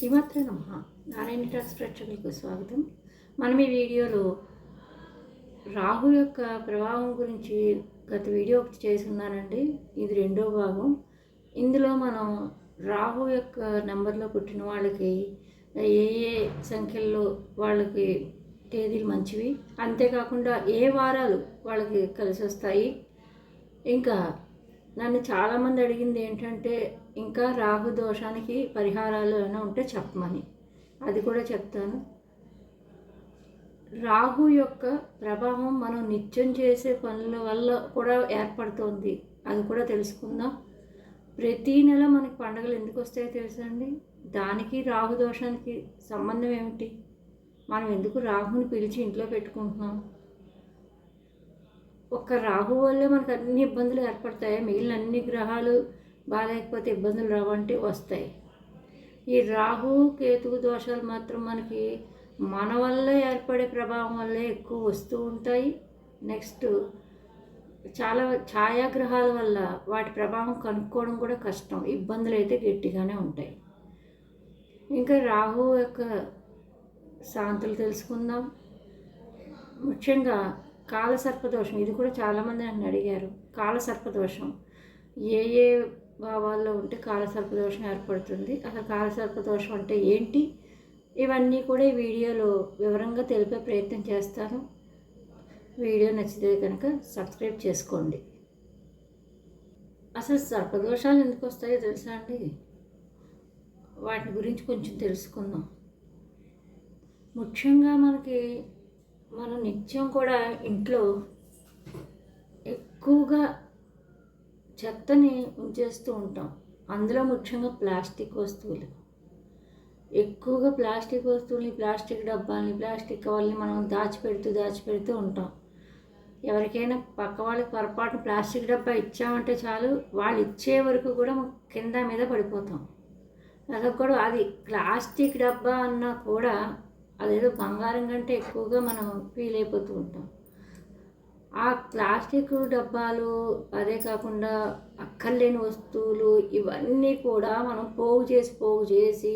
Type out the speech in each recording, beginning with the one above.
శ్రీమాత్ర నమ. నారాయణ ట్రాక్స్ ప్రేక్షకులకు స్వాగతం. మనం ఈ వీడియోలో రాహు యొక్క ప్రభావం గురించి గత వీడియో ఒకటి చేసి ఇది రెండో భాగం. ఇందులో మనం రాహు యొక్క నెంబర్లో పుట్టిన వాళ్ళకి ఏ ఏ సంఖ్యల్లో వాళ్ళకి తేదీలు మంచివి అంతేకాకుండా ఏ వారాలు వాళ్ళకి కలిసి వస్తాయి ఇంకా నన్ను చాలామంది అడిగింది ఏంటంటే ఇంకా రాహు దోషానికి పరిహారాలు ఏమైనా ఉంటే చెప్పమని. అది కూడా చెప్తాను. రాహు యొక్క ప్రభావం మనం నిత్యం చేసే పనుల వల్ల కూడా ఏర్పడుతోంది. అది కూడా తెలుసుకుందాం. ప్రతీ నెల మనకి పండుగలు ఎందుకు వస్తాయో తెలుసా అండి? దానికి రాహు దోషానికి సంబంధం ఏమిటి? మనం ఎందుకు రాహుని పిలిచి ఇంట్లో పెట్టుకుంటున్నాం? ఒక్క రాహు వల్లే మనకు అన్ని ఇబ్బందులు ఏర్పడతాయి? మిగిలిన అన్ని గ్రహాలు బాగాలేకపోతే ఇబ్బందులు రావంటే వస్తాయి. ఈ రాహు కేతువు దోషాలు మాత్రం మనకి మన వల్ల ఏర్పడే ప్రభావం వల్లే ఎక్కువ వస్తూ ఉంటాయి. నెక్స్ట్ చాలా ఛాయాగ్రహాల వల్ల వాటి ప్రభావం కనుక్కోవడం కూడా కష్టం. ఇబ్బందులు అయితే గట్టిగానే ఉంటాయి. ఇంకా రాహు యొక్క శాంతులు తెలుసుకుందాం. ముఖ్యంగా కాలసర్పదోషం ఇది కూడా చాలామంది నన్ను అడిగారు. కాలసర్పదోషం ఏ ఏ భావాల్లో ఉంటే కాలసర్పదోషం ఏర్పడుతుంది. అసలు కాలసర్పదోషం అంటే ఏంటి? ఇవన్నీ కూడా ఈ వీడియోలో వివరంగా తెలిపే ప్రయత్నం చేస్తాను. వీడియో నచ్చితే కనుక సబ్స్క్రైబ్ చేసుకోండి. అసలు సర్పదోషాలు ఎందుకు వస్తాయో తెలుసా అండి? వాటి గురించి కొంచెం తెలుసుకుందాం. ముఖ్యంగా మనకి మనం నిత్యం కూడా ఇంట్లో ఎక్కువగా చెత్తని ఉంచేస్తూ ఉంటాం. అందులో ముఖ్యంగా ప్లాస్టిక్ వస్తువులు. ఎక్కువగా ప్లాస్టిక్ వస్తువుల్ని ప్లాస్టిక్ డబ్బాల్ని ప్లాస్టిక్ కవర్ని మనం దాచిపెడుతూ దాచిపెడుతూ ఉంటాం. ఎవరికైనా పక్క వాళ్ళకి పొరపాటు ప్లాస్టిక్ డబ్బా ఇచ్చామంటే చాలు వాళ్ళు ఇచ్చే వరకు కూడా కింద మీద పడిపోతాం. అదొకడు అది ప్లాస్టిక్ డబ్బా అన్నా కూడా అదేదో బంగారం కంటే ఎక్కువగా మనం ఫీల్ అయిపోతూ ఉంటాం. ఆ ప్లాస్టిక్ డబ్బాలు అదే కాకుండా అక్కర్లేని వస్తువులు ఇవన్నీ కూడా మనం పోగు చేసి పోగు చేసి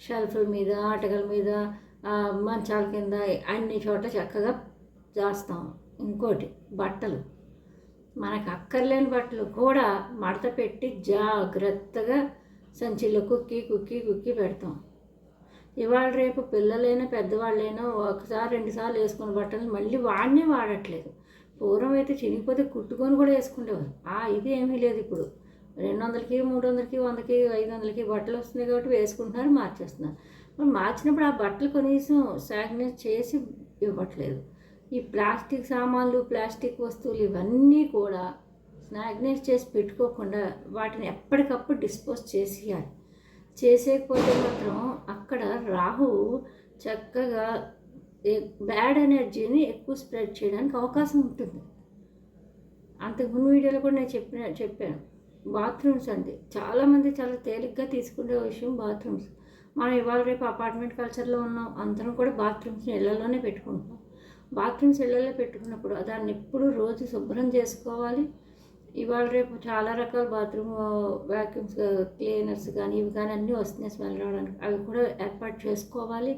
షెల్ఫ్ల మీద ఆటగల మీద మంచాల కింద అన్ని చోట్ల చక్కగా చేస్తాం ఇంకోటి బట్టలు. మనకు అక్కర్లేని బట్టలు కూడా మడత పెట్టి జాగ్రత్తగా సంచిలో కుక్కి కుక్కి కుక్కి పెడతాం. ఇవాళ రేపు పిల్లలైనా పెద్దవాళ్ళైనా ఒకసారి రెండుసార్లు వేసుకున్న బట్టలు మళ్ళీ వాడినే వాడట్లేదు. పూర్వం అయితే చినిగిపోతే కుట్టుకొని కూడా వేసుకునేవారు ఆ ఇది ఏమీ లేదు ఇప్పుడు. రెండు వందలకి మూడు వందలకి వందకి ఐదు వందలకి బట్టలు వస్తున్నాయి కాబట్టి వేసుకుంటున్నారు మార్చేస్తున్నారు. మరి మార్చినప్పుడు ఆ బట్టలు కనీసం సాగ్నైజ్ చేసి ఇవ్వట్లేదు. ఈ ప్లాస్టిక్ సామాన్లు ప్లాస్టిక్ వస్తువులు ఇవన్నీ కూడా స్నాగ్నైజ్ చేసి పెట్టుకోకుండా వాటిని ఎప్పటికప్పుడు డిస్పోజ్ చేసేయాలి. చేసేయకపోతే మాత్రం అక్కడ రాహు చక్కగా బ్యాడ్ ఎనర్జీని ఎక్కువ స్ప్రెడ్ చేయడానికి అవకాశం ఉంటుంది. అంతకుముందు వీడియోలో కూడా నేను చెప్పిన చెప్పాను. బాత్రూమ్స్ అండి చాలామంది చాలా తేలిగ్గా తీసుకునే విషయం బాత్రూమ్స్. మనం ఇవాళ రేపు అపార్ట్మెంట్ కల్చర్లో ఉన్నాం అందరం కూడా బాత్రూమ్స్ని ఇళ్ళలోనే పెట్టుకుంటున్నాం. బాత్రూమ్స్ ఇళ్ళలో పెట్టుకున్నప్పుడు దాన్ని ఎప్పుడు రోజు శుభ్రం చేసుకోవాలి. ఇవాళ రేపు చాలా రకాల బాత్రూమ్ వ్యాక్యూమ్స్ క్లీనర్స్ కానీ ఇవి కానీ అన్నీ వస్తున్నాయి స్మెల్ రావడానికి. అవి కూడా ఏర్పాటు చేసుకోవాలి.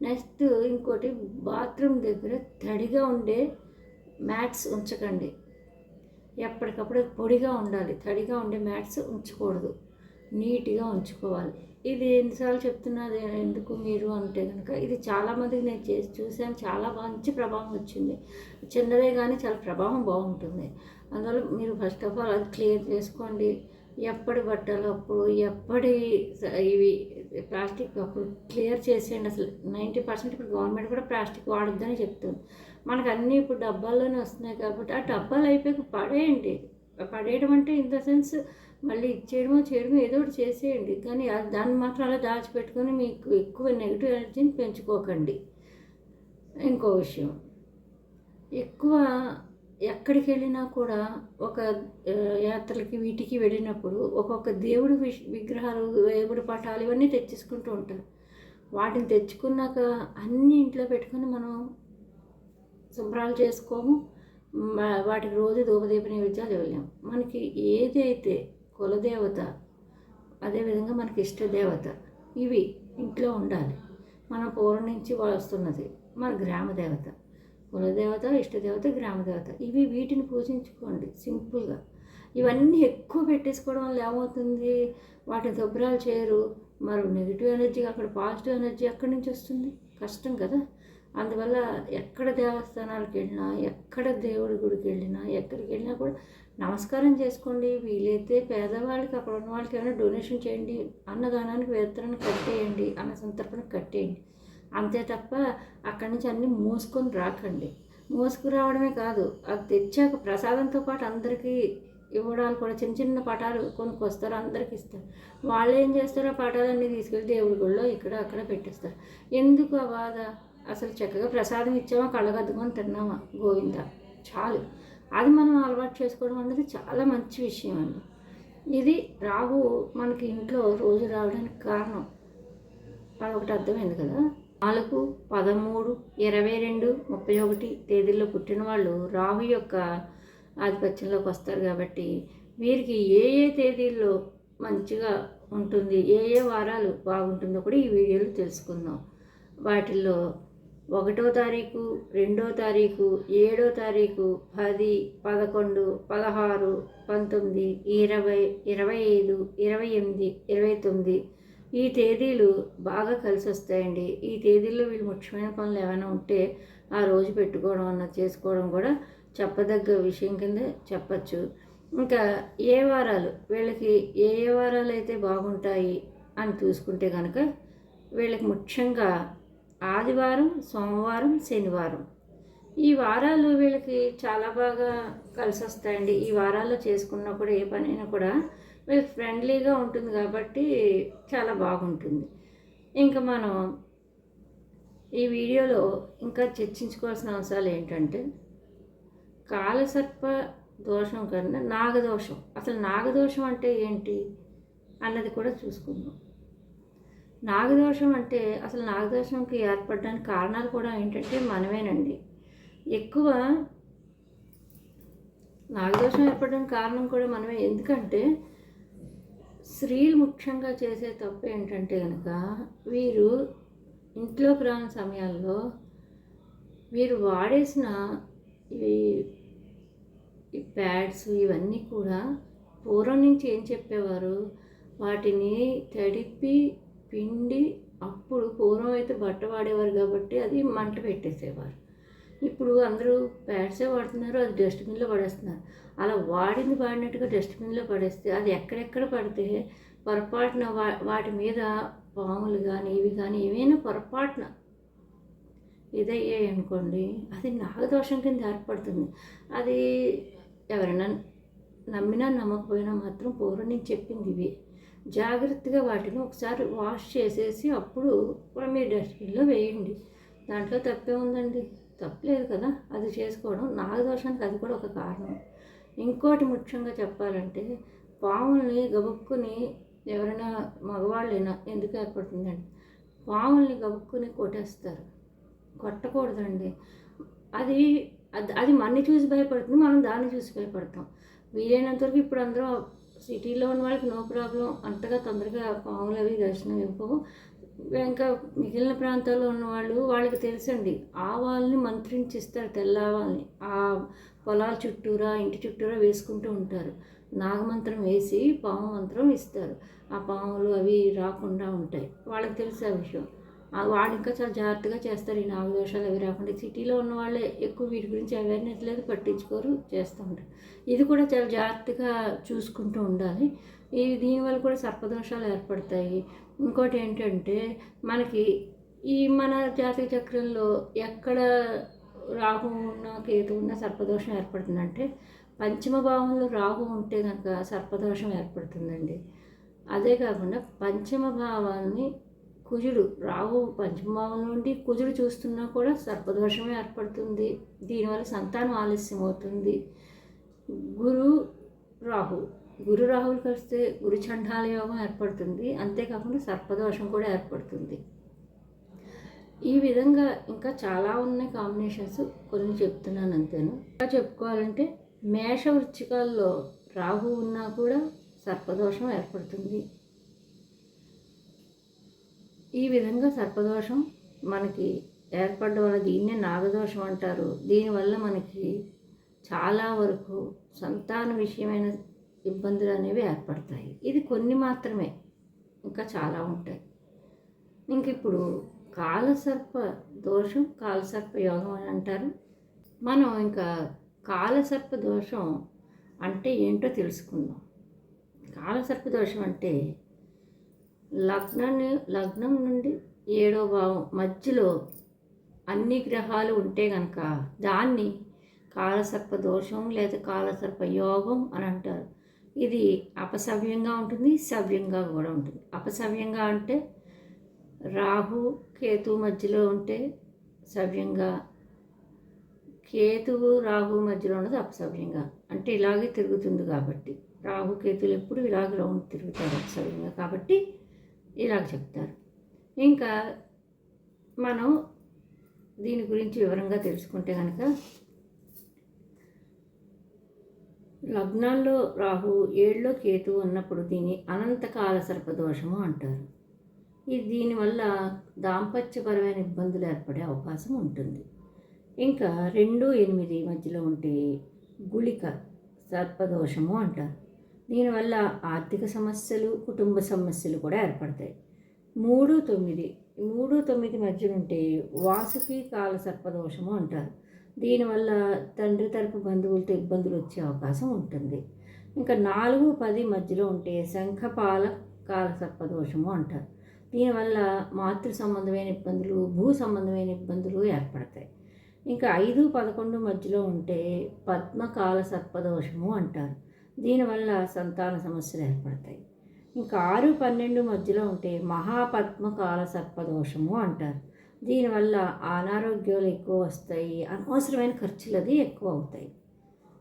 నెక్స్ట్ ఇంకోటి బాత్రూమ్ దగ్గర తడిగా ఉండే మ్యాట్స్ ఉంచకండి. ఎప్పటికప్పుడు పొడిగా ఉండాలి. తడిగా ఉండే మ్యాట్స్ ఉంచకూడదు. నీట్గా ఉంచుకోవాలి. ఇది ఎన్నిసార్లు చెప్తున్నది ఎందుకు మీరు అంటే కనుక ఇది చాలామందికి నేను చేసి చూశాను. చాలా మంచి ప్రభావం వచ్చింది. చిన్నదే కానీ చాలా ప్రభావం బాగుంటుంది. అందువల్ల మీరు ఫస్ట్ ఆఫ్ ఆల్ అది క్లియర్ చేసుకోండి. ఎప్పటి బట్టలు అప్పుడు ఎప్పటి ఇవి ప్లాస్టిక్ అప్పుడు క్లియర్ చేసేయండి. అసలు నైంటీ పర్సెంట్ ఇప్పుడు గవర్నమెంట్ కూడా ప్లాస్టిక్ వాడొద్దని చెప్తుంది. మనకు అన్నీ ఇప్పుడు డబ్బాల్లోనే వస్తున్నాయి కాబట్టి ఆ డబ్బాలు అయిపోయి పడేయండి. పడేయడం అంటే ఇన్ ద సెన్స్ మళ్ళీ ఇచ్చేయడమో చేయడమో ఏదో ఒకటి చేసేయండి. కానీ దాన్ని మాత్రం అలా దాచిపెట్టుకొని మీకు ఎక్కువ నెగిటివ్ ఎనర్జీని పెంచుకోకండి. ఇంకో విషయం. ఎక్కువ ఎక్కడికి వెళ్ళినా కూడా ఒక యాత్రలకి వీటికి వెళ్ళినప్పుడు ఒక్కొక్క దేవుడి విగ్రహాలు దేవుడి పటాలు ఇవన్నీ తెచ్చేసుకుంటూ ఉంటారు. వాటిని తెచ్చుకున్నాక అన్ని ఇంట్లో పెట్టుకొని మనం శుభ్రాలు చేసుకోము. వాటికి రోజు ధూపదీప నైవేద్యాలు ఇవ్వలేము మనకి ఏదైతే కులదేవత అదేవిధంగా మనకి ఇష్టదేవత ఇవి ఇంట్లో ఉండాలి. మన పూర్వం నుంచి వస్తున్నది మన గ్రామ దేవత కులదేవత ఇష్టదేవత గ్రామదేవత. ఇవి వీటిని పూజించుకోండి సింపుల్గా. ఇవన్నీ ఎక్కువ పెట్టేసుకోవడం వల్ల ఏమవుతుంది? వాటి శుభ్రాలు చేయరు. మరి నెగిటివ్ ఎనర్జీ అక్కడ పాజిటివ్ ఎనర్జీ ఎక్కడి నుంచి వస్తుంది? కష్టం కదా. అందువల్ల ఎక్కడ దేవస్థానాలకు వెళ్ళినా ఎక్కడ దేవుడి గుడికి వెళ్ళినా ఎక్కడికి వెళ్ళినా కూడా నమస్కారం చేసుకోండి. వీలైతే పేదవాళ్ళకి అక్కడ ఉన్న వాళ్ళకి ఏమైనా డొనేషన్ చేయండి. అన్నదానానికి వేతనాన్ని కట్టేయండి. అన్న సంతర్పణకు కట్టేయండి. అంతే తప్ప అక్కడి నుంచి అన్నీ మోసుకొని రాకండి. మోసుకురావడమే కాదు అది తెచ్చాక ప్రసాదంతో పాటు అందరికీ ఇవ్వడాలు కూడా చిన్న చిన్న పటాలు కొనుక్కొస్తారు అందరికి ఇస్తారు. వాళ్ళు ఏం చేస్తారో పటాలన్నీ తీసుకెళ్ళి దేవుడి గుళ్ళో ఇక్కడ అక్కడ పెట్టేస్తారు. ఎందుకు ఆ బాధ? అసలు చక్కగా ప్రసాదం ఇచ్చామా కళ్ళగద్దుకొని తిన్నామా? గోవింద చాలు. అది మనం అలవాటు చేసుకోవడం అనేది చాలా మంచి విషయం అండి. ఇది రాహు మనకి ఇంట్లో రోజు రావడానికి కారణం. అదొకటి అర్థమైంది కదా? నాలుగు పదమూడు ఇరవై రెండు ముప్పై ఒకటి తేదీల్లో పుట్టిన వాళ్ళు రాహు యొక్క ఆధిపత్యంలోకి వస్తారు కాబట్టి వీరికి ఏ ఏ తేదీల్లో మంచిగా ఉంటుంది ఏ ఏ వారాలు బాగుంటుందో కూడా ఈ వీడియోలో తెలుసుకుందాం. వాటిల్లో ఒకటో తారీఖు రెండో తారీఖు ఏడో తారీఖు పది పదకొండు పదహారు పంతొమ్మిది ఇరవై ఇరవై ఐదు ఇరవై ఎనిమిది ఇరవై తొమ్మిది ఈ తేదీలు బాగా కలిసి వస్తాయండి ఈ తేదీల్లో వీళ్ళు ముఖ్యమైన పనులు ఏమైనా ఉంటే ఆ రోజు పెట్టుకోవడం అన్నది చేసుకోవడం కూడా చెప్పదగ్గ విషయం కింద చెప్పచ్చు. ఇంకా ఏ వారాలు? వీళ్ళకి ఏ ఏ వారాలు అయితే బాగుంటాయి అని చూసుకుంటే కనుక వీళ్ళకి ముఖ్యంగా ఆదివారం సోమవారం శనివారం. ఈ వారాలు వీళ్ళకి చాలా బాగా కలిసి వస్తాయండి ఈ వారాల్లో చేసుకున్నప్పుడు ఏ పనైనా కూడా వీళ్ళు ఫ్రెండ్లీగా ఉంటుంది కాబట్టి చాలా బాగుంటుంది. ఇంకా మనం ఈ వీడియోలో ఇంకా చర్చించుకోవాల్సిన అంశాలు ఏంటంటే కాలసర్ప దోషం కన్నా నాగదోషం. అసలు నాగదోషం అంటే ఏంటి అన్నది కూడా చూసుకుందాం. నాగదోషం అంటే అసలు నాగదోషంకి ఏర్పడడానికి కారణాలు కూడా ఏంటంటే మనమేనండి. ఎక్కువ నాగదోషం ఏర్పడడానికి కారణం కూడా మనమే. ఎందుకంటే స్త్రీలు ముఖ్యంగా చేసే తప్పు ఏంటంటే కనుక వీరు ఇంట్లోకి రాని సమయాల్లో వీరు వాడేసిన ఈ ఈ ప్యాడ్స్ ఇవన్నీ కూడా పూర్వం నుంచి ఏం చెప్పేవారు? వాటిని తడిపి పిండి అప్పుడు పూర్వం అయితే బట్ట వాడేవారు కాబట్టి అది మంట పెట్టేసేవారు. ఇప్పుడు అందరూ ప్యాడ్సే వాడుతున్నారు అది డస్ట్బిన్లో పడేస్తున్నారు. అలా వాడింది వాడినట్టుగా డస్ట్బిన్లో పడేస్తే అది ఎక్కడెక్కడ పడితే పొరపాటున వా వాటి మీద పాములు కానీ ఇవి కానీ ఏమైనా పొరపాటున ఇదయ్యాయి అనుకోండి అది నాగదోషం కింద ఏర్పడుతుంది. అది ఎవరైనా నమ్మినా నమ్మకపోయినా మాత్రం పూర్వం నేను చెప్పింది ఇవి. జాగ్రత్తగా వాటిని ఒకసారి వాష్ చేసేసి అప్పుడు మీరు డస్ట్బిన్లో వేయండి. దాంట్లో తప్పే ఉందండి. తప్పలేదు కదా అది చేసుకోవడం నాగదోషానికి అది కూడా ఒక కారణం. ఇంకోటి ముఖ్యంగా చెప్పాలంటే పాముల్ని గబుక్కుని ఎవరైనా మగవాళ్ళైనా ఎందుకు ఏర్పడుతుందండి పాముల్ని గబుక్కుని కొట్టేస్తారు. కొట్టకూడదండి. అది అది అది చూసి భయపడుతుంది మనం దాన్ని చూసి భయపడతాం. వీలైనంత వరకు ఇప్పుడు అందరూ సిటీలో ఉన్న వాళ్ళకి నో ప్రాబ్లం అంతగా తొందరగా పాములు అవి దర్శనం ఇవ్వవు. ఇంకా మిగిలిన ప్రాంతాల్లో ఉన్న వాళ్ళు వాళ్ళకి తెలుసండి ఆవాల్ని మంత్రించిస్తారు తెల్లావాల్ని. ఆ పొలాల చుట్టూరా ఇంటి చుట్టూరా వేసుకుంటూ ఉంటారు. నాగమంత్రం వేసి పాము మంత్రం ఇస్తారు. ఆ పాములు అవి రాకుండా ఉంటాయి. వాళ్ళకి తెలుసు ఆ విషయం. వాళ్ళు ఇంకా చాలా జాగ్రత్తగా చేస్తారు. ఈ నాగదోషాలు అవి రాకుండా. సిటీలో ఉన్న వాళ్ళే ఎక్కువ వీటి గురించి అవేర్నెస్ లేదు. పట్టించుకోరు. చేస్తూ ఉంటారు. ఇది కూడా చాలా జాగ్రత్తగా చూసుకుంటూ ఉండాలి. ఈ దీనివల్ల కూడా సర్పదోషాలు ఏర్పడతాయి. ఇంకోటి ఏంటంటే మనకి ఈ మన జాతక చక్రంలో ఎక్కడ రాహు ఉన్న కేతు ఉన్న సర్పదోషం ఏర్పడుతుందంటే పంచమ భావంలో రాహు ఉంటే కనుక సర్పదోషం ఏర్పడుతుందండి. అదే కాకుండా పంచమ భావాన్ని కుజుడు రాహు పంచమభావం నుండి కుజుడు చూస్తున్నా కూడా సర్పదోషమే ఏర్పడుతుంది. దీనివల్ల సంతానం ఆలస్యం అవుతుంది గురు రాహు. గురు రాహులు కలిస్తే గురు చండాల యోగం ఏర్పడుతుంది. అంతేకాకుండా సర్పదోషం కూడా ఏర్పడుతుంది. ఈ విధంగా ఇంకా చాలా ఉన్నాయి కాంబినేషన్స్ కొన్ని చెప్తున్నాను అంతేను? ఇంకా చెప్పుకోవాలంటే మేష వృచ్చికాల్లో రాహు ఉన్నా కూడా సర్పదోషం ఏర్పడుతుంది. ఈ విధంగా సర్పదోషం మనకి ఏర్పడడం వల్ల దీన్నే నాగదోషం అంటారు. దీనివల్ల మనకి చాలా వరకు సంతాన విషయమైన ఇబ్బందులు అనేవి ఏర్పడతాయి. ఇది కొన్ని మాత్రమే ఇంకా చాలా ఉంటాయి. ఇంక ఇప్పుడు కాలసర్ప దోషం కాలసర్ప యోగం అని అంటారు. మనం ఇంకా కాలసర్ప దోషం అంటే ఏంటో తెలుసుకుందాం. కాలసర్ప దోషం అంటే లగ్నాన్ని లగ్నం నుండి ఏడో భావం మధ్యలో అన్ని గ్రహాలు ఉంటే కనుక దాన్ని కాలసర్ప దోషం లేదా కాలసర్ప యోగం అని అంటారు. ఇది అపసవ్యంగా ఉంటుంది సవ్యంగా కూడా ఉంటుంది. అపసవ్యంగా అంటే రాహు కేతు మధ్యలో ఉంటే సవ్యంగా. కేతువు రాహు మధ్యలో ఉన్నది అపసవ్యంగా. అంటే ఇలాగే తిరుగుతుంది కాబట్టి. రాహు కేతులు ఎప్పుడు ఇలాగ రౌండ్ తిరుగుతారు అపసవ్యంగా కాబట్టి ఇలాగ చెప్తారు. ఇంకా మనం దీని గురించి వివరంగా తెలుసుకుంటే కనుక లగ్నాల్లో రాహు ఏళ్ళలో కేతు ఉన్నప్పుడు దీన్ని అనంతకాల సర్పదోషము అంటారు. ఇది దీనివల్ల దాంపత్యపరమైన ఇబ్బందులు ఏర్పడే అవకాశం ఉంటుంది. ఇంకా రెండు ఎనిమిది మధ్యలో ఉంటే గుళిక సర్పదోషము అంటారు. దీనివల్ల ఆర్థిక సమస్యలు కుటుంబ సమస్యలు కూడా ఏర్పడతాయి. మూడు తొమ్మిది మూడు తొమ్మిది మధ్య ఉంటే వాసుకి కాల సర్పదోషము అంటారు. దీనివల్ల తండ్రి తరపు బంధువులతో ఇబ్బందులు వచ్చే అవకాశం ఉంటుంది. ఇంకా నాలుగు పది మధ్యలో ఉంటే శంఖపాల కాల సర్పదోషము అంటారు. దీనివల్ల మాతృ సంబంధమైన ఇబ్బందులు భూ సంబంధమైన ఇబ్బందులు ఏర్పడతాయి. ఇంకా ఐదు పదకొండు మధ్యలో ఉంటే పద్మకాల సర్పదోషము అంటారు. దీనివల్ల సంతాన సమస్యలు ఏర్పడతాయి. ఇంకా ఆరు పన్నెండు మధ్యలో ఉంటే మహాపద్మకాల సర్పదోషము అంటారు. దీనివల్ల అనారోగ్యాలు ఎక్కువ వస్తాయి అనవసరమైన ఖర్చులు అది ఎక్కువ అవుతాయి.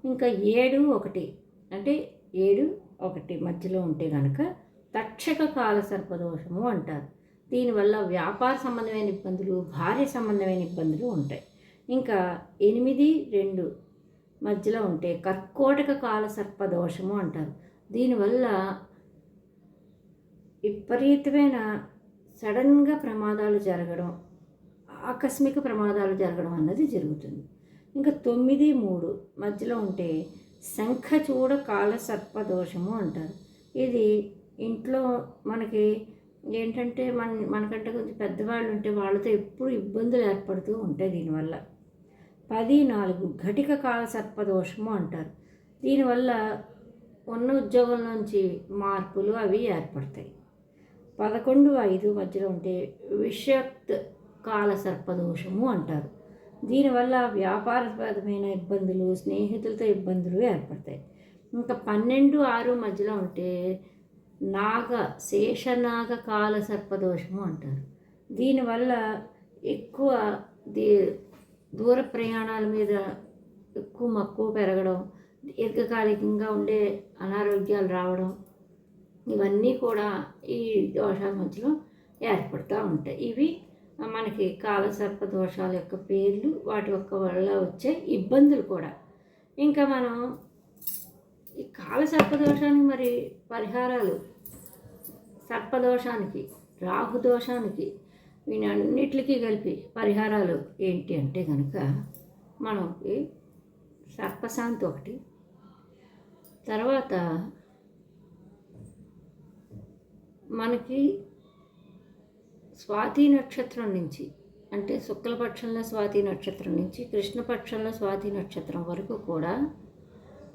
ఇంకా ఏడు ఒకటి అంటే ఏడు ఒకటి మధ్యలో ఉంటే కనుక తక్షక కాల సర్పదోషము అంటారు. దీనివల్ల వ్యాపార సంబంధమైన ఇబ్బందులు భార్య సంబంధమైన ఇబ్బందులు ఉంటాయి. ఇంకా ఎనిమిది రెండు మధ్యలో ఉంటే కర్కోటక కాల సర్పదోషము అంటారు. దీనివల్ల విపరీతమైన సడన్గా ప్రమాదాలు జరగడం ఆకస్మిక ప్రమాదాలు జరగడం అన్నది జరుగుతుంది. ఇంకా తొమ్మిది మూడు మధ్యలో ఉంటే శంఖచూడ కాల సర్పదోషము అంటారు. ఇది ఇంట్లో మనకి ఏంటంటే మన మనకంటే కొంచెం పెద్దవాళ్ళు ఉంటే వాళ్ళతో ఎప్పుడు ఇబ్బందులు ఏర్పడుతూ ఉంటాయి దీనివల్ల. పది నాలుగు ఘటిక కాల సర్పదోషము అంటారు. దీనివల్ల ఉన్న ఉద్యోగం నుంచి మార్పులు అవి ఏర్పడతాయి. పదకొండు ఐదు మధ్యలో ఉంటే విషక్త్ కాల సర్పదోషము అంటారు. దీనివల్ల వ్యాపారపరమైన ఇబ్బందులు స్నేహితులతో ఇబ్బందులు ఏర్పడతాయి. ఇంకా పన్నెండు ఆరు మధ్యలో ఉంటే నాగ శేషనాగ కాల సర్పదోషము అంటారు. దీనివల్ల ఎక్కువ దీ దూర ప్రయాణాల మీద ఎక్కువ మక్కువ పెరగడం దీర్ఘకాలికంగా ఉండే అనారోగ్యాలు రావడం ఇవన్నీ కూడా ఈ దోషాల మధ్యలో ఏర్పడుతూ ఉంటాయి. ఇవి మనకి కాలసర్ప దోషాల యొక్క పేర్లు వాటి యొక్క వల్ల వచ్చే ఇబ్బందులు కూడా. ఇంకా మనం ఈ కాలసర్ప దోషానికి మరి పరిహారాలు సర్పదోషానికి రాహుదోషానికి వీటన్నిటికీ కలిపి పరిహారాలు ఏంటి అంటే కనుక మనకి సర్పశాంతి ఒకటి తర్వాత మనకి స్వాతి నక్షత్రం నుంచి అంటే శుక్లపక్షంలో స్వాతి నక్షత్రం నుంచి కృష్ణపక్షంలో స్వాతి నక్షత్రం వరకు కూడా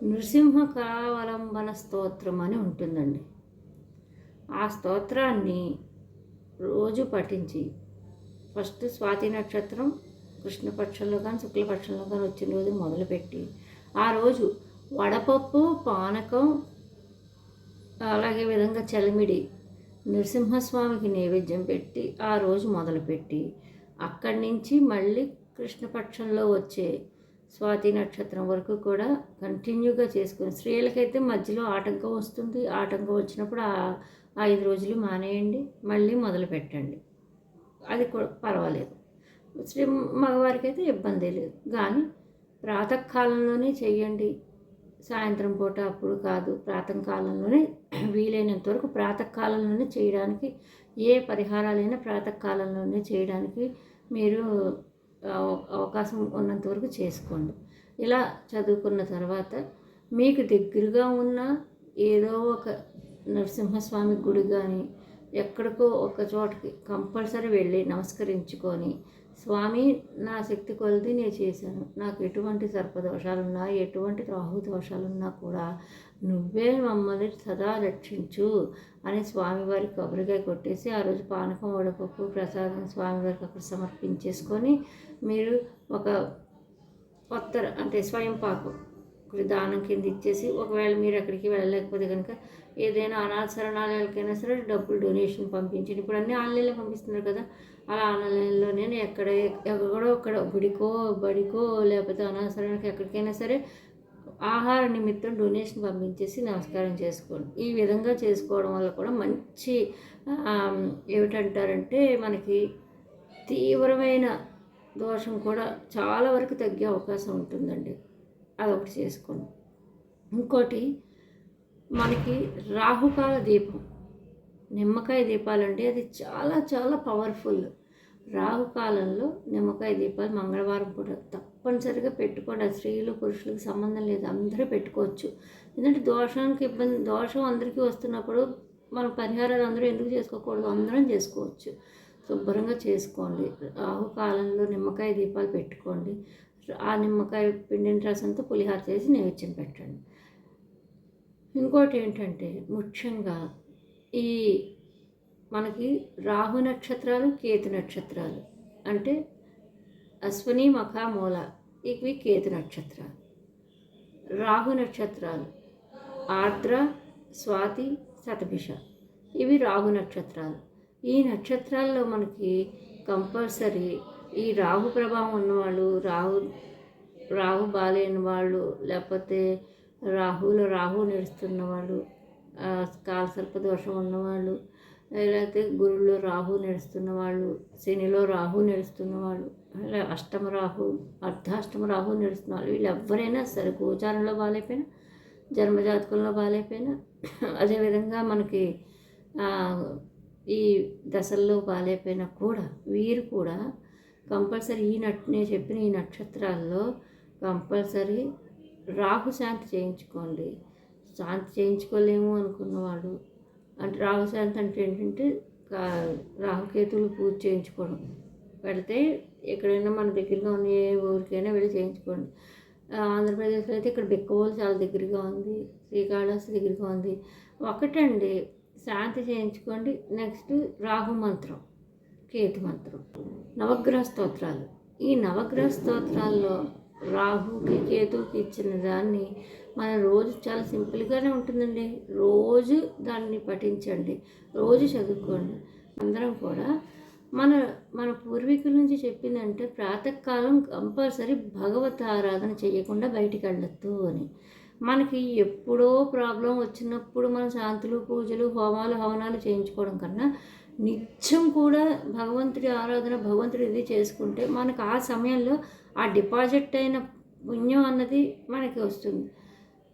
నృసింహ కావలంబన స్తోత్రం అని ఉంటుందండి. ఆ స్తోత్రాన్ని రోజు పఠించి ఫస్ట్ స్వాతి నక్షత్రం కృష్ణపక్షంలో కానీ శుక్లపక్షంలో కానీ వచ్చిన రోజు మొదలుపెట్టి ఆ రోజు వడపప్పు పానకం అలాగే విధంగా చలిమిడి నరసింహస్వామికి నైవేద్యం పెట్టి ఆ రోజు మొదలుపెట్టి అక్కడి నుంచి మళ్ళీ కృష్ణపక్షంలో వచ్చే స్వాతి నక్షత్రం వరకు కూడా కంటిన్యూగా చేసుకుని స్త్రీలకైతే మధ్యలో ఆటంకం వస్తుంది. ఆటంకం వచ్చినప్పుడు ఆ ఐదు రోజులు మానేయండి మళ్ళీ మొదలు పెట్టండి. అది కూడా పర్వాలేదు. శ్రీ మగవారికి అయితే ఇబ్బంది లేదు. కానీ ప్రాతకాలంలోనే చేయండి సాయంత్రం పూట అప్పుడు కాదు ప్రాతకాలంలోనే వీలైనంత వరకు ప్రాతకాలంలోనే చేయడానికి ఏ పరిహారాలైనా ప్రాతకాలంలోనే చేయడానికి మీరు అవకాశం ఉన్నంత వరకు చేసుకోండి. ఇలా చదువుకున్న తర్వాత మీకు దగ్గరగా ఉన్న ఏదో ఒక నరసింహస్వామి గుడి కానీ ఎక్కడికో ఒక చోటకి కంపల్సరీ వెళ్ళి నమస్కరించుకొని స్వామి నా శక్తి కొలది నేను చేశాను. నాకు ఎటువంటి సర్పదోషాలున్నా ఎటువంటి రాహుదోషాలున్నా కూడా నువ్వే మమ్మల్ని సదా రక్షించు అని స్వామివారి కొబ్బరికాయ కొట్టేసి ఆ రోజు పానకం వడపప్పు ప్రసాదం స్వామివారికి అక్కడ సమర్పించేసుకొని మీరు ఒక కొత్త అంటే స్వయం పాకం దానం కింద ఇచ్చేసి ఒకవేళ మీరు అక్కడికి వెళ్ళలేకపోతే కనుక ఏదైనా అనాథ శరణాలయాలకైనా సరే డబ్బులు డొనేషన్ పంపించండి. ఇప్పుడు అన్నీ ఆన్లైన్లో పంపిస్తున్నారు కదా అలా ఆన్లైన్లో నేను ఎక్కడ ఎక్కడో అక్కడ గుడికో బడికో లేకపోతే అనాథ ఎక్కడికైనా సరే ఆహార నిమిత్తం డొనేషన్ పంపించేసి నమస్కారం చేసుకోండి. ఈ విధంగా చేసుకోవడం వల్ల కూడా మంచి ఏమిటంటారంటే మనకి తీవ్రమైన దోషం కూడా చాలా వరకు తగ్గే అవకాశం ఉంటుందండి. అదొకటి చేసుకోండి. ఇంకోటి మనకి రాహుకాల దీపం. నిమ్మకాయ దీపాలంటే అది చాలా చాలా పవర్ఫుల్ రాహుకాలంలో నిమ్మకాయ దీపాలు మంగళవారం పూట తప్పనిసరిగా పెట్టుకోండి. స్త్రీలు పురుషులకు సంబంధం లేదు. అందరూ పెట్టుకోవచ్చు. ఎందుకంటే దోషానికి ఇబ్బంది దోషం అందరికీ వస్తున్నప్పుడు మన పరిహారాలు అందరూ ఎందుకు చేసుకోకూడదు? అందరం చేసుకోవచ్చు. శుభ్రంగా చేసుకోండి. రాహుకాలంలో నిమ్మకాయ దీపాలు పెట్టుకోండి. ఆ నిమ్మకాయ పిండిన రసంతో పులిహార చేసి నైవేద్యం పెట్టండి. ఇంకోటి ఏంటంటే ముఖ్యంగా ఈ మనకి రాహు నక్షత్రాలు కేతు నక్షత్రాలు. అంటే అశ్విని మఖ మూల ఇవి కేతు నక్షత్రాలు. రాహు నక్షత్రాలు ఆర్ద్ర స్వాతి శతభిష ఇవి రాహు నక్షత్రాలు. ఈ నక్షత్రాల్లో మనకి కంపల్సరీ ఈ రాహు ప్రభావం ఉన్నవాళ్ళు రాహు రాహు బాలేని వాళ్ళు లేకపోతే రాహులో రాహు నడుస్తున్న వాళ్ళు ఆ, కాలసర్ప దోషం ఉన్నవాళ్ళు లేకపోతే గురువులో రాహు నడుస్తున్న వాళ్ళు శనిలో రాహు నడుస్తున్న వాళ్ళు అష్టమ రాహు అర్ధాష్టమ రాహు నడుస్తున్న వాళ్ళు వీళ్ళు ఎవరైనా సరే గోచారంలో బాగాలేపోయినా జన్మజాతకంలో బాగాలేకపోయినా అదేవిధంగా మనకి ఈ దశల్లో బాగాలేకపోయినా కూడా వీరు కూడా కంపల్సరీ ఈ నట్ నేను చెప్పిన ఈ నక్షత్రాల్లో కంపల్సరీ రాహు శాంతి చేయించుకోండి. శాంతి చేయించుకోలేము అనుకున్నవాడు. అంటే రాహు శాంతి అంటే ఏంటంటే కా- రాహుకేతువులు పూజ చేయించుకోవడం. పెడితే ఎక్కడైనా మన దగ్గరగా ఉన్న ఏ ఊరికైనా వెళ్ళి చేయించుకోండి. ఆంధ్రప్రదేశ్లో అయితే ఇక్కడ బిక్కవోలు చాలా దగ్గరగా ఉంది. శ్రీకాళహస్తి దగ్గరగా ఉంది. ఒకటండి శాంతి చేయించుకోండి. నెక్స్ట్ రాహు మంత్రం కేతు మంత్రం. నవగ్రహ స్తోత్రాలు. ఈ నవగ్రహ స్తోత్రాల్లో రాహుకి కేతువుకి ఇచ్చిన దాన్ని మన రోజు చాలా సింపుల్గానే ఉంటుందండి. రోజు దాన్ని పఠించండి. రోజు చదువుకోండి. అందరం కూడా మన మన పూర్వీకుల నుంచి చెప్పిందంటే ప్రాతకాలం కంపల్సరీ భగవత్ ఆరాధన చేయకుండా బయటికి వెళ్ళొద్దు అని. మనకి ఎప్పుడో ప్రాబ్లం వచ్చినప్పుడు మన శాంతులు పూజలు హోమాలు హవనాలు చేయించుకోవడం కన్నా నిత్యం కూడా భగవంతుడి ఆరాధన భగవంతుడి ఇది చేసుకుంటే మనకు ఆ సమయంలో ఆ డిపాజిట్ అయిన పుణ్యం అన్నది మనకి వస్తుంది.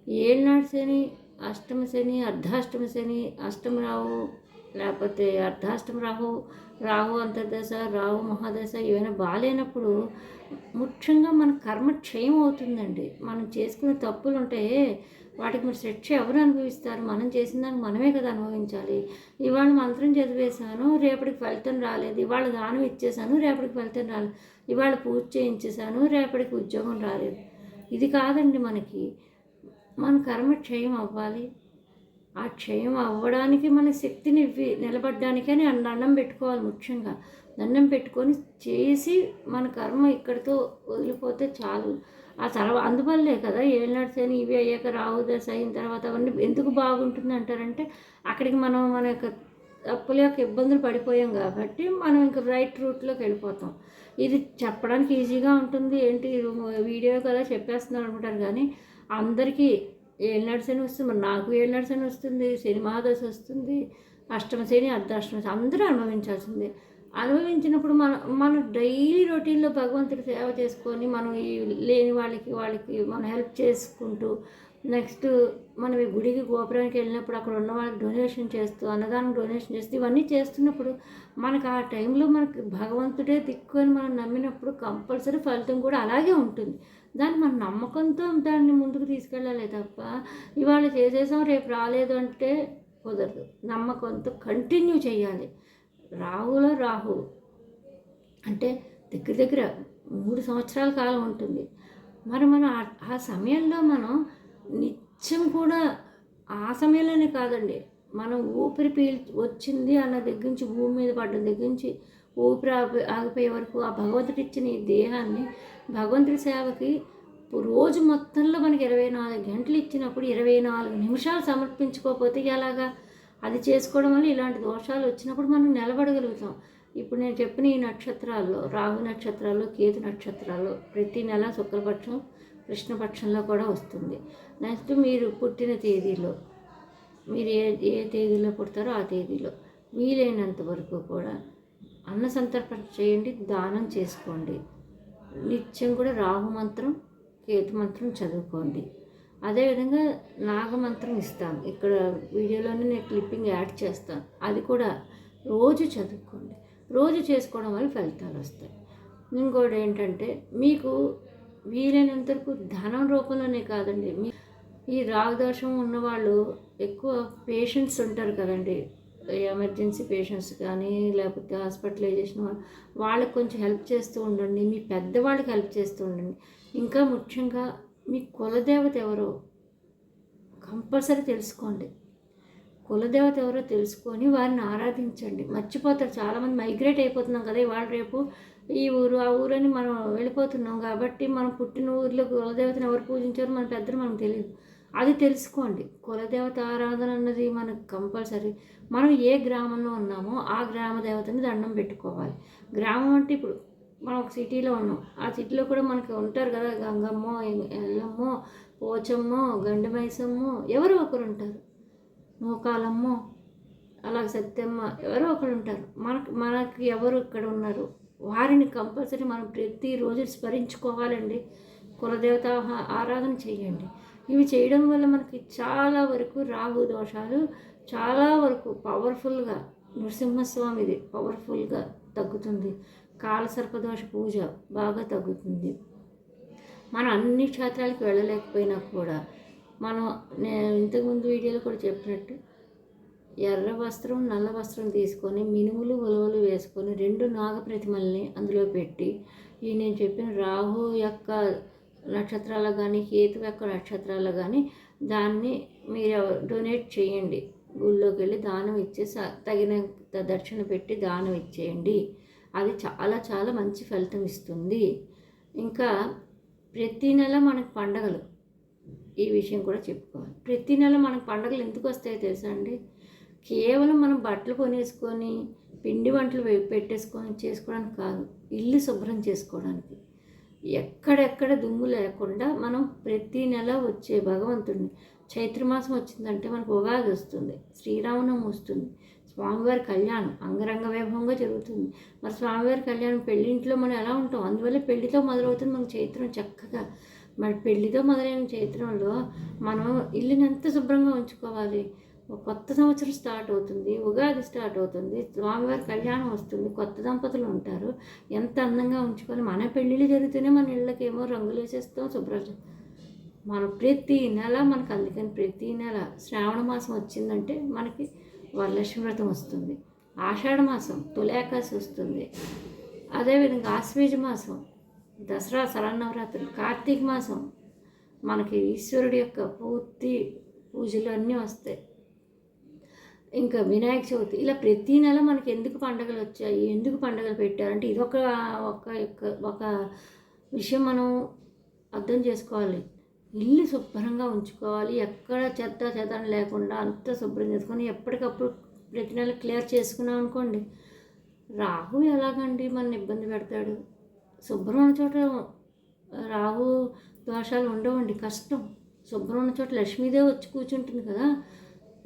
ఏళ్ళనాడు శని అష్టమ శని అర్ధాష్టమ శని అష్టమ రాహు లేకపోతే అర్ధాష్టమ రాహు రాహు అంతర్దశ రాహు మహాదశ ఏమైనా బాగాలేనప్పుడు ముఖ్యంగా మన కర్మ క్షయం అవుతుందండి. మనం చేసుకునే తప్పులు ఉంటే వాటికి మీరు శిక్ష ఎవరు అనుభవిస్తారు. మనం చేసిన దానికి మనమే కదా అనుభవించాలి. ఇవాళ మంత్రం చదివేశాను రేపటికి ఫలితం రాలేదు. ఇవాళ దానం ఇచ్చేసాను రేపటికి ఫలితం రాలేదు. ఇవాళ పూజ చేయించేసాను రేపటికి ఉద్యోగం రాలేదు. ఇది కాదండి మనకి. మన కర్మ క్షయం అవ్వాలి. ఆ క్షయం అవ్వడానికి మన శక్తిని ఇవ్వి నిలబడడానికని దండం పెట్టుకోవాలి ముఖ్యంగా. దండం పెట్టుకొని చేసి మన కర్మ ఇక్కడితో వదిలిపోతే చాలు. ఆ తర్వాత అందువల్లే కదా ఏళ్ళనాడు శని ఇవి అయ్యాక రావు దశ అయిన తర్వాత అవన్నీ ఎందుకు బాగుంటుంది అంటారంటే అక్కడికి మనం మన యొక్క తప్పుల యొక్క ఇబ్బందులు పడిపోయాం కాబట్టి మనం ఇంకా రైట్ రూట్లోకి వెళ్ళిపోతాం. ఇది చెప్పడానికి ఈజీగా ఉంటుంది. ఏంటి వీడియో కదా చెప్పేస్తున్నారు అనుకుంటారు కానీ అందరికీ ఏళ్ళనాడు శని వస్తుంది. మరి నాకు ఏళ్ళనాడు శని వస్తుంది. శని మహాదశ వస్తుంది. అష్టమ శని అర్ధాష్టమ అందరూ అనుభవించాల్సిందే. అనుభవించినప్పుడు మన మన డైలీ రొటీన్లో భగవంతుడి సేవ చేసుకొని మనం ఈ లేని వాళ్ళకి వాళ్ళకి మనం హెల్ప్ చేసుకుంటూ నెక్స్ట్ మనం ఈ గుడికి గోపురానికి వెళ్ళినప్పుడు అక్కడ ఉన్న వాళ్ళకి డొనేషన్ చేస్తూ అన్నదానం డొనేషన్ చేస్తూ ఇవన్నీ చేస్తున్నప్పుడు మనకు ఆ టైంలో మనకి భగవంతుడే దిక్కు అని మనం నమ్మినప్పుడు కంపల్సరీ ఫలితం కూడా అలాగే ఉంటుంది. దాన్ని మన నమ్మకంతో దాన్ని ముందుకు తీసుకెళ్ళాలి తప్ప ఇవాళ చేసేసాం రేపు రాలేదు అంటే కుదరదు. నమ్మకంతో కంటిన్యూ చేయాలి. రాహులో రాహు. అంటే దగ్గర దగ్గర మూడు సంవత్సరాల కాలం ఉంటుంది. మరి మనం ఆ- ఆ సమయంలో మనం నిత్యం కూడా ఆ సమయంలోనే కాదండి మనం ఊపిరి పీల్ వచ్చింది అన్న దగ్గర నుంచి భూమి మీద పడ్డ దగ్గర నుంచి ఊపిరి ఆగిపోయే వరకు ఆ భగవంతుడిచ్చిన ఈ దేహాన్ని భగవంతుడి సేవకి రోజు మొత్తంలో మనకి ఇరవై నాలుగు గంటలు ఇచ్చినప్పుడు ఇరవై నాలుగు నిమిషాలు సమర్పించుకోకపోతే ఎలాగా? అది చేసుకోవడం వల్ల ఇలాంటి దోషాలు వచ్చినప్పుడు మనం నిలబడగలుగుతాం. ఇప్పుడు నేను చెప్పిన ఈ నక్షత్రాల్లో రాహు నక్షత్రాల్లో కేతు నక్షత్రాల్లో ప్రతి నెల శుక్లపక్షం కృష్ణపక్షంలో కూడా వస్తుంది. నెక్స్ట్ మీరు పుట్టిన తేదీలో మీరు ఏ ఏ తేదీలో పుడతారో ఆ తేదీలో వీలైనంత వరకు కూడా అన్న సంతర్పణ చేయండి దానం చేసుకోండి. నిత్యం కూడా రాహు మంత్రం కేతు మంత్రం చదువుకోండి. అదేవిధంగా నాగమంత్రం ఇస్తాను ఇక్కడ వీడియోలోనే నేను క్లిప్పింగ్ యాడ్ చేస్తాను. అది కూడా రోజు చదువుకోండి. రోజు చేసుకోవడం వల్ల ఫలితాలు వస్తాయి. ఇంకోటి ఏంటంటే మీకు వీలైనంత వరకు ధనం రూపంలోనే కాదండి. మీ ఈ రాగదోషం ఉన్నవాళ్ళు ఎక్కువ పేషెంట్స్ ఉంటారు కదండి. ఎమర్జెన్సీ పేషెంట్స్ కానీ లేకపోతే హాస్పిటలైజేషన్ వాళ్ళు వాళ్ళకి కొంచెం హెల్ప్ చేస్తూ ఉండండి. మీ పెద్దవాళ్ళకి హెల్ప్ చేస్తూ ఉండండి. ఇంకా ముఖ్యంగా మీ కులదేవత ఎవరో కంపల్సరీ తెలుసుకోండి. కులదేవత ఎవరో తెలుసుకొని వారిని ఆరాధించండి. మర్చిపోతారు. చాలామంది మైగ్రేట్ అయిపోతున్నాం కదా ఇవాళ రేపు. ఈ ఊరు ఆ ఊరు అని మనం వెళ్ళిపోతున్నాం కాబట్టి మనం పుట్టిన ఊర్లో కులదేవతను ఎవరు పూజించారో మన పెద్దలు మనకు తెలియదు. అది తెలుసుకోండి. కులదేవత ఆరాధన అన్నది మనకు కంపల్సరీ. మనం ఏ గ్రామంలో ఉన్నామో ఆ గ్రామ దేవతని దండం పెట్టుకోవాలి. గ్రామం అంటే ఇప్పుడు మనం ఒక సిటీలో ఉన్నాం. ఆ సిటీలో కూడా మనకి ఉంటారు కదా గంగమ్మో ఎల్లమ్మో పోచమ్మో గండిమైసమ్మో ఎవరో ఒకరు ఉంటారు. మోకాలమ్మో అలా సత్యమ్మ ఎవరో ఒకరు ఉంటారు. మనకు మనకి ఎవరు ఇక్కడ ఉన్నారు? వారిని కంపల్సరీ మనం ప్రతిరోజు స్మరించుకోవాలండి. కులదేవత ఆరాధన చేయండి. ఇవి చేయడం వల్ల మనకి చాలా వరకు రాహు దోషాలు చాలా వరకు పవర్ఫుల్గా నృసింహస్వామిది పవర్ఫుల్గా తగ్గుతుంది. కాలసర్పదోష పూజ బాగా తగ్గుతుంది. మనం అన్ని క్షేత్రాలకు వెళ్ళలేకపోయినా కూడా మనం నేను ఇంతకుముందు వీడియోలో కూడా చెప్పినట్టు ఎర్ర వస్త్రం నల్ల వస్త్రం తీసుకొని మినుములు ఉలవలు వేసుకొని రెండు నాగప్రతిమల్ని అందులో పెట్టి ఈ నేను చెప్పిన రాహు యొక్క నక్షత్రాలు కానీ కేతు యొక్క నక్షత్రాలు కానీ దాన్ని మీరు డొనేట్ చేయండి. గుళ్ళోకి వెళ్ళి దానం ఇచ్చేసి తగినంత దక్షిణ పెట్టి దానం ఇచ్చేయండి. అది చాలా చాలా మంచి ఫలితం ఇస్తుంది. ఇంకా ప్రతి నెల మనకు పండగలు. ఈ విషయం కూడా చెప్పుకోవాలి. ప్రతి నెల మనకు పండగలు ఎందుకు వస్తాయో తెలుసా అండి? కేవలం మనం బట్టలు కొనేసుకొని పిండి వంటలు పెట్టేసుకొని చేసుకోవడానికి కాదు. ఇల్లు శుభ్రం చేసుకోవడానికి. ఎక్కడెక్కడ దుమ్ము లేకుండా మనం ప్రతి నెల వచ్చే భగవంతుడిని. చైత్రమాసం వచ్చిందంటే మనకు ఉగాది వస్తుంది శ్రీరామనవమి వస్తుంది స్వామివారి కళ్యాణం అంగరంగ వైభవంగా జరుగుతుంది. మరి స్వామివారి కళ్యాణం పెళ్ళింట్లో మనం ఎలా ఉంటాం? అందువల్ల పెళ్ళితో మొదలవుతుంది మనకు చైత్రం చక్కగా. మరి పెళ్ళితో మొదలైన చైత్రంలో మనం ఇల్లుని ఎంత శుభ్రంగా ఉంచుకోవాలి? కొత్త సంవత్సరం స్టార్ట్ అవుతుంది ఉగాది స్టార్ట్ అవుతుంది స్వామివారి కళ్యాణం వస్తుంది కొత్త దంపతులు ఉంటారు. ఎంత అందంగా ఉంచుకొని మన పెళ్ళిళ్ళు జరిగితేనే మన ఇళ్ళకేమో రంగులు వేసేస్తాం శుభ్రం మన ప్రతి నెల మనకు అందుకని ప్రతి నెల శ్రావణ మాసం వచ్చిందంటే మనకి వరలక్ష్మి వ్రతం వస్తుంది ఆషాఢ మాసం తులాకాశి వస్తుంది అదేవిధంగా ఆశ్వేజ మాసం దసరా శరన్నవరాత్రులు కార్తీక మాసం మనకి ఈశ్వరుడి యొక్క పూర్తి పూజలు అన్నీ వస్తాయి. ఇంకా వినాయక చవితి ఇలా ప్రతి నెల మనకి ఎందుకు పండగలు వచ్చాయి ఎందుకు పండగలు పెట్టారంటే ఇది ఒక యొక్క- ఒక విషయం మనం అర్థం చేసుకోవాలి. ఇల్లు శుభ్రంగా ఉంచుకోవాలి. ఎక్కడ చెత్త చెదారం లేకుండా అంతా శుభ్రం చేసుకొని ఎప్పటికప్పుడు ప్రతి నెల క్లియర్ చేసుకున్నాం అనుకోండి రాహు ఎలాగండి మన ఇబ్బంది పెడతాడు? శుభ్రం ఉన్న చోట రాహు దోషాలు ఉండవండి కష్టం. శుభ్రం ఉన్న చోట లక్ష్మీదేవి వచ్చి కూర్చుంటుంది కదా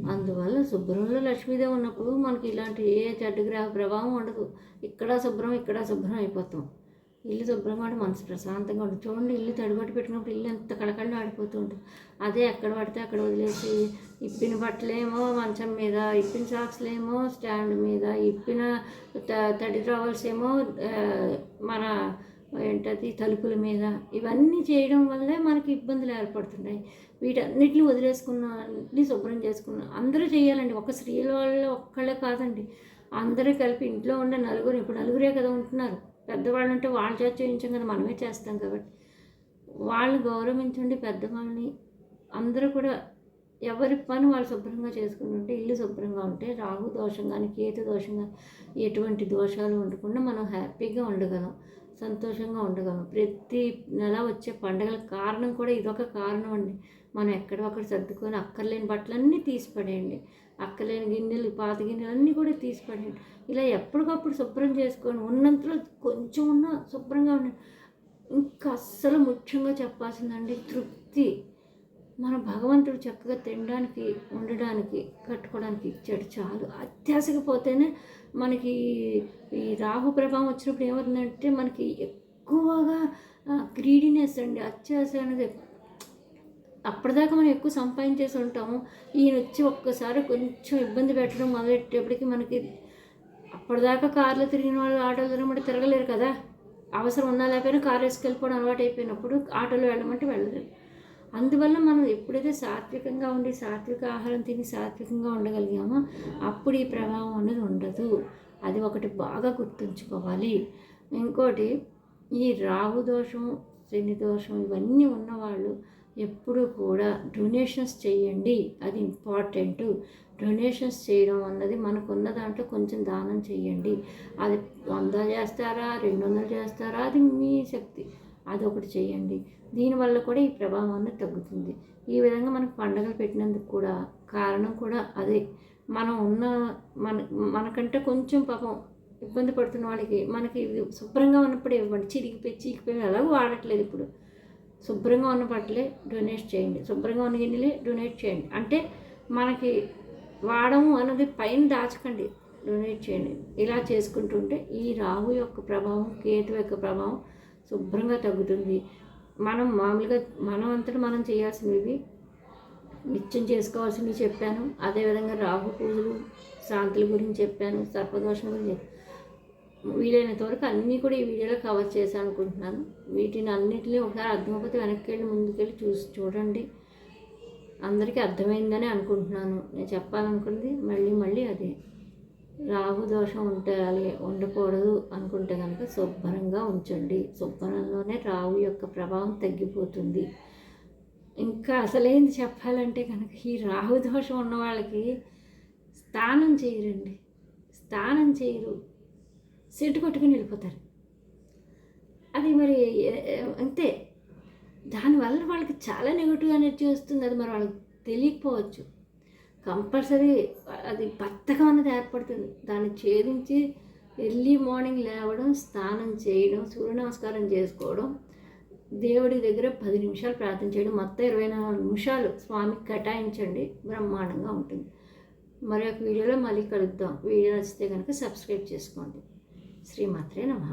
అందువల్ల శుభ్రంలో లక్ష్మీదేవి ఉన్నప్పుడు మనకి ఇలాంటి ఏ చెడ్డ గ్రహ ప్రభావం ఉండదు. ఇక్కడ శుభ్రం ఇక్కడ శుభ్రం అయిపోతాం. ఇల్లు శుభ్రంగా ఉంటే మనసు ప్రశాంతంగా ఉంటుంది. చూడండి ఇల్లు తడిబట్టి పెట్టినప్పుడు ఇల్లు ఎంత కళకళ ఆడిపోతూ ఉంటుంది. అదే ఎక్కడ పడితే అక్కడ వదిలేసి ఇప్పిన బట్టలేమో మంచం మీద ఇప్పిన సాక్స్లేమో స్టాండ్ మీద ఇప్పిన త- తడి ట్రావెల్స్ ఏమో మన ఏంటది తలుపుల మీద. ఇవన్నీ చేయడం వల్లే మనకి ఇబ్బందులు ఏర్పడుతున్నాయి. వీటన్నిటిని వదిలేసుకున్న అన్ని శుభ్రం చేసుకున్న అందరూ చేయాలండి. ఒక స్త్రీల వాళ్ళు ఒక్కళ్ళే కాదండి. అందరూ కలిపి ఇంట్లో ఉండే నలుగురు ఇప్పుడు నలుగురే కదా ఉంటున్నారు. పెద్దవాళ్ళు ఉంటే వాళ్ళు చేత చేయించాం కదా మనమే చేస్తాం కాబట్టి. వాళ్ళు గౌరవించండి పెద్దవాళ్ళని. అందరూ కూడా ఎవరి పని వాళ్ళు శుభ్రంగా చేసుకుంటుంటే ఇల్లు శుభ్రంగా ఉంటే రాహు దోషం కానీ కేతు దోషం కానీ ఎటువంటి దోషాలు ఉండకుండా మనం హ్యాపీగా ఉండగలం సంతోషంగా ఉండగలం. ప్రతి నెల వచ్చే పండగల కారణం కూడా ఇదొక కారణం అండి. మనం ఎక్కడో అక్కడ సర్దుకొని అక్కర్లేని బట్టలన్నీ తీసి పడేయండి అక్కర్లేని గిన్నెలు పాత గిన్నెలు అన్నీ కూడా తీసి పడేయండి ఇలా ఎప్పటికప్పుడు శుభ్రం చేసుకొని ఉన్నంతలో కొంచెం ఉన్న శుభ్రంగా ఉండండి ఇంకా అస్సలు ముఖ్యంగా చెప్పాల్సిందండి తృప్తి. మన భగవంతుడు చక్కగా తినడానికి ఉండడానికి కట్టుకోవడానికి ఇచ్చాడు చాలు. అత్యాశకి పోతేనే మనకి ఈ రాహు ప్రభావం వచ్చినప్పుడు ఏమవుతుందంటే మనకి ఎక్కువగా గ్రీడినెస్ అండి. అత్యాశ అనేది అప్పటిదాకా మనం ఎక్కువ సంపాదించేసి ఉంటాము. ఈయన వచ్చి ఒక్కసారి కొంచెం ఇబ్బంది పెట్టడం మొదలెట్టేపటికి మనకి అప్పటిదాకా కార్లో తిరిగిన వాళ్ళు ఆటోలు తిరగమంటే తిరగలేరు కదా. అవసరం ఉన్నా లేకపోయినా కారు వేసుకెళ్ళిపోవడం అలవాటు అయిపోయినప్పుడు ఆటోలో వెళ్ళమంటే వెళ్ళలేరు అందువల్ల మనం ఎప్పుడైతే సాత్వికంగా ఉండి సాత్విక ఆహారం తిని సాత్వికంగా ఉండగలిగామో అప్పుడు ఈ ప్రభావం అనేది ఉండదు. అది ఒకటి బాగా గుర్తుంచుకోవాలి. ఇంకోటి ఈ రాహు దోషం శని దోషం ఇవన్నీ ఉన్నవాళ్ళు ఎప్పుడూ కూడా డొనేషన్స్ చేయండి. అది ఇంపార్టెంట్ డొనేషన్స్ చేయడం అన్నది మనకున్న దాంట్లో కొంచెం దానం చేయండి. అది వంద చేస్తారా? రెండు వందలు చేస్తారా? అది మీ శక్తి. అదొకటి చేయండి. దీనివల్ల కూడా ఈ ప్రభావం అనేది తగ్గుతుంది. ఈ విధంగా మనకు పండగలు పెట్టినందుకు కూడా కారణం కూడా అదే. మనం ఉన్న మన మనకంటే కొంచెం పాపం ఇబ్బంది పడుతున్న వాళ్ళకి మనకి శుభ్రంగా ఉన్నప్పుడు ఇవ్వండి. చిరిగిపోయి చీకిపోయి ఎలాగో వాడట్లేదు ఇప్పుడు. శుభ్రంగా ఉన్న బట్టలే డొనేట్ చేయండి. శుభ్రంగా ఉన్న గిన్నెలే డొనేట్ చేయండి. అంటే మనకి వాడము అన్నది పైన దాచకండి. డొనేట్ చేయండి. ఇలా చేసుకుంటుంటే ఈ రాహు యొక్క ప్రభావం కేతు యొక్క ప్రభావం శుభ్రంగా తగ్గుతుంది. మనం మామూలుగా మనం అంతటి మనం చేయాల్సినవి నిత్యం చేసుకోవాల్సినవి చెప్పాను. అదేవిధంగా రాహు పూజలు శాంతుల గురించి చెప్పాను సర్పదోషం గురించి చెప్పాను. వీలైనంత వరకు అన్నీ కూడా ఈ వీడియోలో కవర్ చేశాను అనుకుంటున్నాను. వీటిని అన్నిటిని ఒకసారి అర్థమైపోతే వెనక్కి వెళ్ళి ముందుకెళ్ళి చూసి చూడండి. అందరికీ అర్థమైందని అనుకుంటున్నాను. నేను చెప్పాలనుకున్నది మళ్ళీ మళ్ళీ అదే. రాహు దోషం ఉండాలి ఉండకూడదు అనుకుంటే కనుక శుభ్రంగా ఉంచండి. శుభ్రంలోనే రాహు యొక్క ప్రభావం తగ్గిపోతుంది. ఇంకా అసలేంది చెప్పాలంటే కనుక ఈ రాహు దోషం ఉన్న వాళ్ళకి స్నానం చేయరండి. స్నానం చేయరు. సీటు కొట్టుకుని వెళ్ళిపోతారు. అది మరి ఏ- అంతే. దానివల్ల వాళ్ళకి చాలా నెగిటివ్ ఎనర్జీ వస్తుంది. అది మరి వాళ్ళకి తెలియకపోవచ్చు. కంపల్సరీ అది బద్ధకం అన్నది ఏర్పడుతుంది. దాన్ని ఛేదించి ఎర్లీ మార్నింగ్ లేవడం స్నానం చేయడం సూర్య నమస్కారం చేసుకోవడం దేవుడి దగ్గర పది నిమిషాలు ప్రార్థన చేయడం మొత్తం ఇరవై నాలుగు నిమిషాలు స్వామికి కేటాయించండి. బ్రహ్మాండంగా ఉంటుంది. మరి ఒక వీడియోలో మళ్ళీ కలుద్దాం. వీడియో నచ్చితే కనుక సబ్స్క్రైబ్ చేసుకోండి. శ్రీమాత్రే నమః